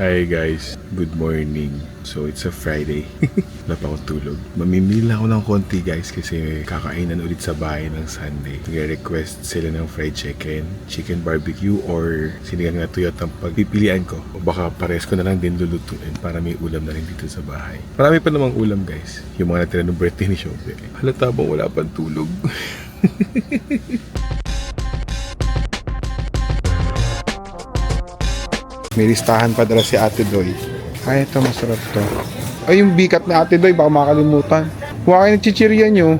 Hi guys, good morning. So it's a Friday. Wala pa akong tulog. Mamimili lang ako ng konti guys kasi kakainan ulit sa bahay ng Sunday. Nag-request sila ng fried chicken, chicken barbecue or sinigang na tuyot ang pagpipilian ko. O baka pares ko na lang din lulutuin para may ulam na rin dito sa bahay. Marami pa namang ulam guys. Yung mga natira ng birthday ni Shobe. Halata bang wala pang tulog? May listahan pa dala si Ate Doy. Ay, ito masarap to. Ay, yung bikat na Ate Doy, baka makalimutan. Huwag kayo ng chichirya nyo.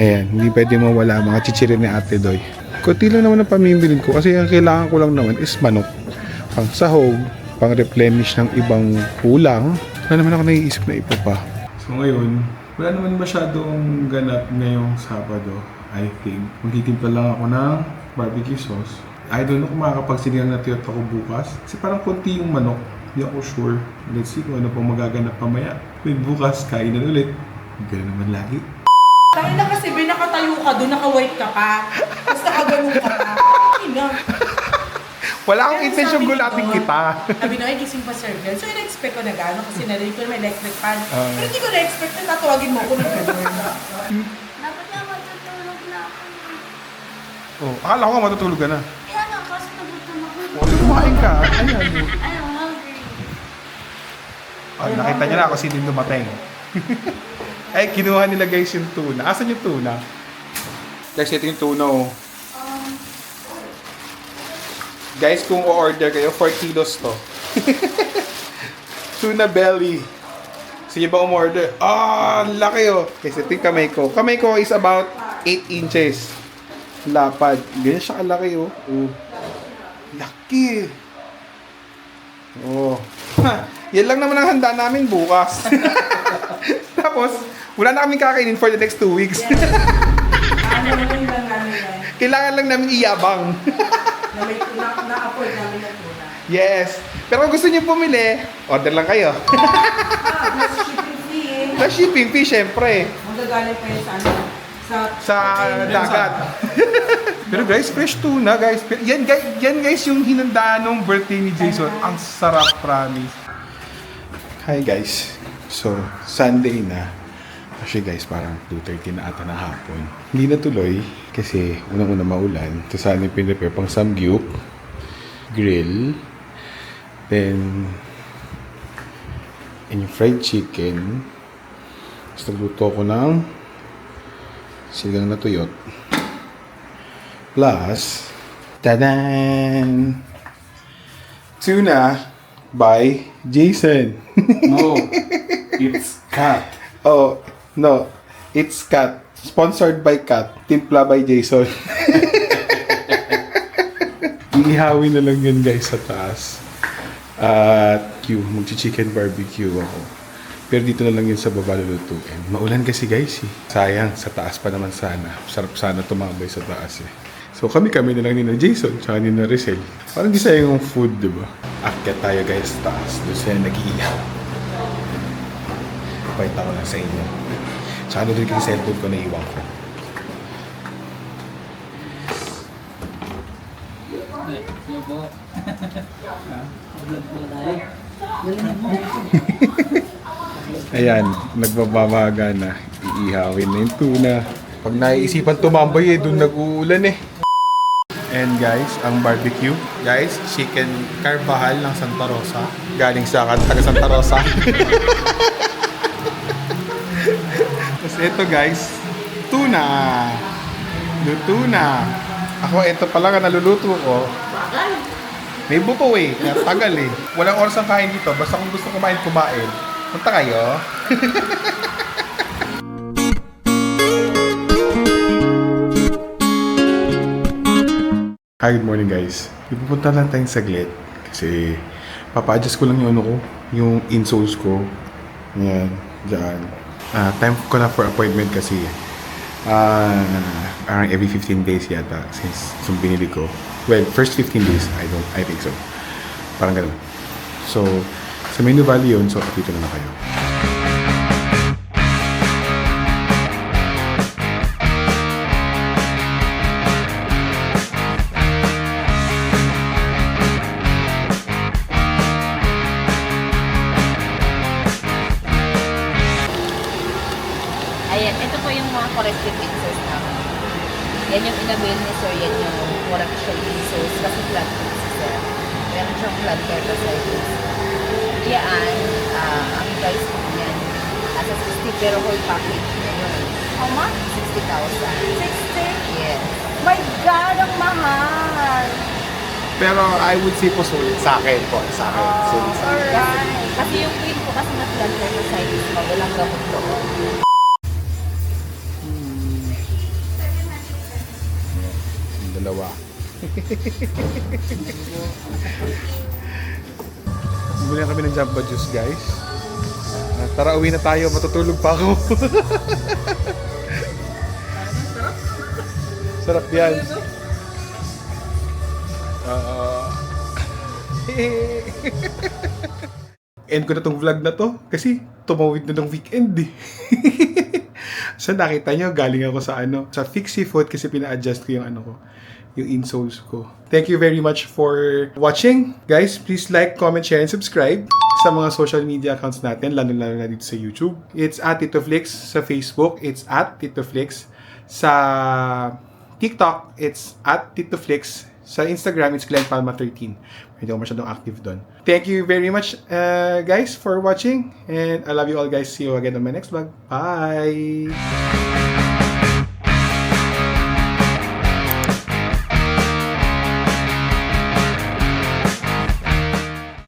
Ayan, hindi pwede mawala mga chichirya ni Ate Doy. Kunti lang naman ang pamimilin ko kasi ang kailangan ko lang naman is manok. Pang sahog, pang replenish ng ibang kulang. Wala naman ako naiisip na iba pa. So ngayon, wala naman masyadong ganap ngayong Sabado, I think. Magtitimpla lang ako ng barbecue sauce. I don't know kung makakapagsilingan na tiyot ako bukas. Kasi parang konti yung manok. Hindi ako sure. Let's see kung ano pang magaganap mamaya. Wait, bukas, kainan ulit. Ganun naman lagi. Tangin na kasi, be, nakatayo ka doon, naka-white ka pa. Tapos nakaganon ka pa. Ina. Wala akong gulating nito, kita. Sabi na, ay gising pa sir Glenn. So, in-expect ko na gano'n kasi narinig ko na may electric fan. Ah. Pero hindi ko na-expect na tatawagin mo ako ng gano'n. Dapat nga matutulog na ako. Oh, akala ko nga matutulog ka na. Oh, kumain ka. Ayan. Ay, I'm hungry. Oh, nakita niyo na ako sino yung dumating. Ay, kinuha nila guys yung tuna. Asan yung tuna? Guys, ito yung tuna oh. Um, Guys, kung o-order kayo, 4 kilos to. tuna belly. Sige ba umorder? Ah, ang laki oh. Guys, ito yung kamay ko. Kamay ko is about 8 inches. Lapad. Ganyan siya kalaki oh. oh. Laki. Oh. Ha, yan lang naman ang handa namin bukas. Tapos, wala na kaming kakainin for the next 2 weeks. Ano. Kailangan lang namin iyabang. Na-afford namin na tuna. yes. Pero kung gusto niyo bumili, order lang kayo. Ah, plus shipping fee. Sa shipping fee, syempre. Magagaling pa yun sa ano. Sa, Sa dagat. Pero guys, fresh tuna, guys. Yan, guys, yan guys yung hinandaan ng birthday ni Jason. Ang sarap, promise. Hi guys. So, Sunday na. Actually guys, parang 2.30 na ata na hapon. Hindi na tuloy kasi unang-una maulan. Ito sana yung pinrepare pang samgyup, grill, then and yung fried chicken. Tapos nagluto ko ng sinigang na tuyot. Plus, tadan! Tuna by Jason. No, it's cat. oh, no. It's Cat. Sponsored by Cat. Timpla by Jason. Iihawin na lang yun guys sa taas. At Q, magchi-chicken barbecue ako. Pero dito na lang yun sa baba lulutuin. Maulan kasi guys eh. Sayang, sa taas pa naman sana. Sarap sana tumambay sa taas eh. So kami-kami na lang ni na Jason, tsaka ni na Rizal. Parang di sayang yung food, di ba? Akyat tayo guys sa taas. Doon sila nag-iihaw. Pakita ko lang sa inyo. Tsaka doon kasi cellphone ko na iwan ko. Ayan, nagbabamaga na. Iihawin na yung tuna. Pag naiisipan tumambay eh, doon nag-uulan eh. And guys, ang barbecue. Guys, chicken carbahal ng Santa Rosa. Galing sa taga Santa Rosa. Tapos ito guys, tuna. Luto na. Ako, ito pala nga naluluto ko. May buto eh. Kaya tagal eh. Walang oras ang kain dito. Basta kung gusto kumain, kumain. Punta kayo. Hi, good morning guys. Ipupunta lang tayong saglit kasi papa-adjust ko lang yung ano ko, yung insoles ko. Yan, dyan. Ah, time ko na for appointment kasi ah parang every 15 days yata since yung binili ko. Well, first 15 days, I don't, I think so. Parang ganun. So, sa Menu Valley yun, so dito na lang kayo. Corrective insoles namin. Yan yung inabil ni sir, yan yung correction insoles kasi flat foot si sir. Meron siyang flat keratocytis. Yan, ah, ang price po niyan, nasa 60 pero whole package na yun. How much? 60,000. 60? Yes. My God, ang mahal. Pero I would say po sulit sa akin po. Sa akin. Sulit sa akin. Alright. Kasi yung queen ko kasi na flat keratocytis pa, walang gamot doon. Dalawa. Bumili kami ng Jamba Juice, guys. Ah, tara, uwi na tayo. Matutulog pa ako. Sarap yan. Ah. End ko na tong vlog na to kasi tumawid na ng weekend eh. so nakita nyo, galing ako sa ano, sa Fixie Foot kasi pina-adjust ko yung ano ko, yung insoles ko. Thank you very much for watching. Guys, please like, comment, share, and subscribe sa mga social media accounts natin, lalo-lalo na dito sa YouTube. It's at TitoFlix sa Facebook, it's at TitoFlix. Sa TikTok, it's at TitoFlix. Sa Instagram, it's Glenn Palma 13. Hindi ako masyadong active doon. Thank you very much, uh, guys, for watching. And I love you all, guys. See you again on my next vlog. Bye!